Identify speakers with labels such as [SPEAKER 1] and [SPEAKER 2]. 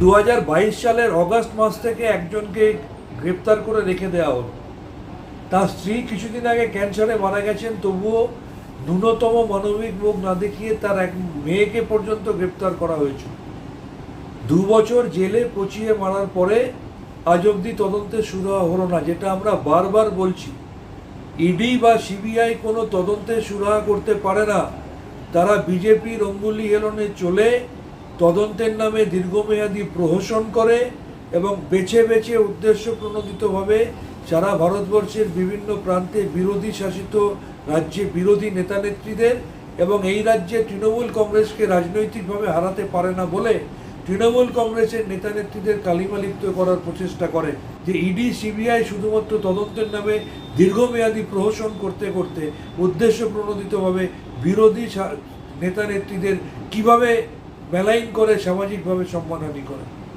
[SPEAKER 1] দু হাজার বাইশ সালের অগাস্ট মাস থেকে একজনকে গ্রেপ্তার করে রেখে দেওয়া হলো। তার স্ত্রী কিছুদিন আগে ক্যান্সারে মারা গেছেন, তবুও ন্যূনতম মানবিক মুখ না দেখিয়ে তার এক মেয়েকে পর্যন্ত গ্রেপ্তার করা হয়েছিল। দু বছর জেলে পচিয়ে মারার পরে আজ অবধি তদন্তে শুরু হলো না, যেটা আমরা বারবার বলছি। ইডি বা সিবিআই কোনো তদন্তে সুরাহা করতে পারে না। তারা বিজেপির অঙ্গুলি হেলনে চলে তদন্তের নামে দীর্ঘমেয়াদী প্রহসন করে এবং বেছে বেছে উদ্দেশ্য প্রণোদিতভাবে সারা ভারতবর্ষের বিভিন্ন প্রান্তে বিরোধী শাসিত রাজ্যে বিরোধী নেতানেত্রীদের এবং এই রাজ্যে তৃণমূল কংগ্রেসকে রাজনৈতিকভাবে হারাতে পারে না বলে তৃণমূল কংগ্রেসের নেতানেত্রীদের কালিমালিপ্ত করার প্রচেষ্টা করে যে ইডি, সিবিআই শুধুমাত্র তদন্তের নামে দীর্ঘমেয়াদী প্রহসন করতে করতে উদ্দেশ্য প্রণোদিতভাবে বিরোধী নেতানেত্রীদের কীভাবে মেলাইন করে সামাজিকভাবে সম্মানহানি করে।